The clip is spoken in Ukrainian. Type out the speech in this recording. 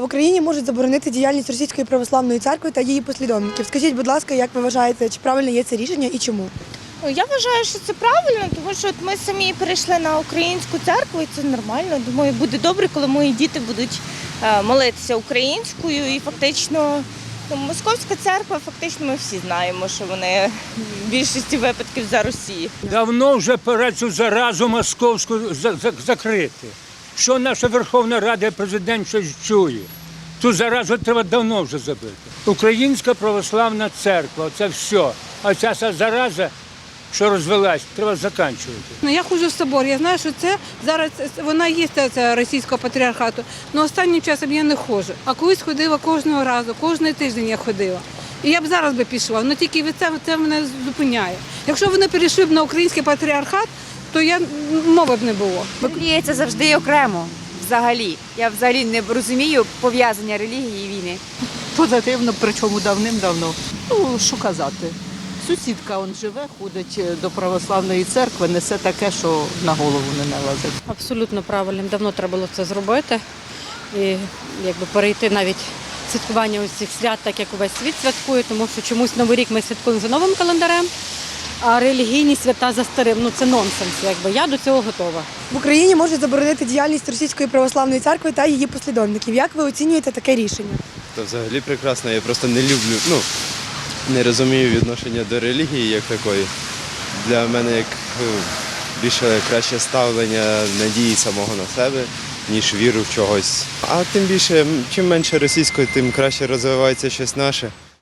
В Україні можуть заборонити діяльність Російської православної церкви та її послідовників. Скажіть, будь ласка, як ви вважаєте, чи правильне є це рішення і чому? Я вважаю, що це правильно, тому що от ми самі перейшли на українську церкву, і це нормально. Думаю, буде добре, коли мої діти будуть е, молитися українською. І фактично ну, московська церква, фактично ми всі знаємо, що вони в більшості випадків за Росії. Давно вже пора цю заразу московську за- за- закрити. Що наша Верховна Рада і президент щось чує? Цю заразу треба давно вже забити. Українська православна церква це все. А ця зараза, що розвелась, треба закінчувати. Ну, я ходжу в собор. Я знаю, що це зараз вона є це російського патріархату. але останнім часом я не ходжу. А колись ходила кожного разу, кожен тиждень я ходила. І я б зараз би пішла, але тільки від це, це мене зупиняє. Якщо вони перейшли б на український патріархат, то я мови б не було. Релігія це завжди окремо. Взагалі. Я взагалі не розумію пов'язання релігії і війни. Позитивно, причому давним-давно. Ну, що казати. Сусідка он живе, ходить е, до православної церкви, несе таке, що на голову не налазить. Абсолютно правильним. Давно треба було це зробити. І якби перейти навіть святкування ось цих свят, так як увесь світ святкує, тому що чомусь Новий рік ми святкуємо за новим календарем, а релігійні свята за старим. Ну це нонсенс. Якби я до цього готова. В Україні можуть заборонити діяльність Російської православної церкви та її послідовників. Як ви оцінюєте таке рішення? Та взагалі прекрасно. Я просто не люблю, ну не розумію відношення до релігії як такої. Для мене як е, більше краще ставлення надії самого на себе, ніж віру в чогось. А тим більше, чим менше російської, тим краще розвивається щось наше.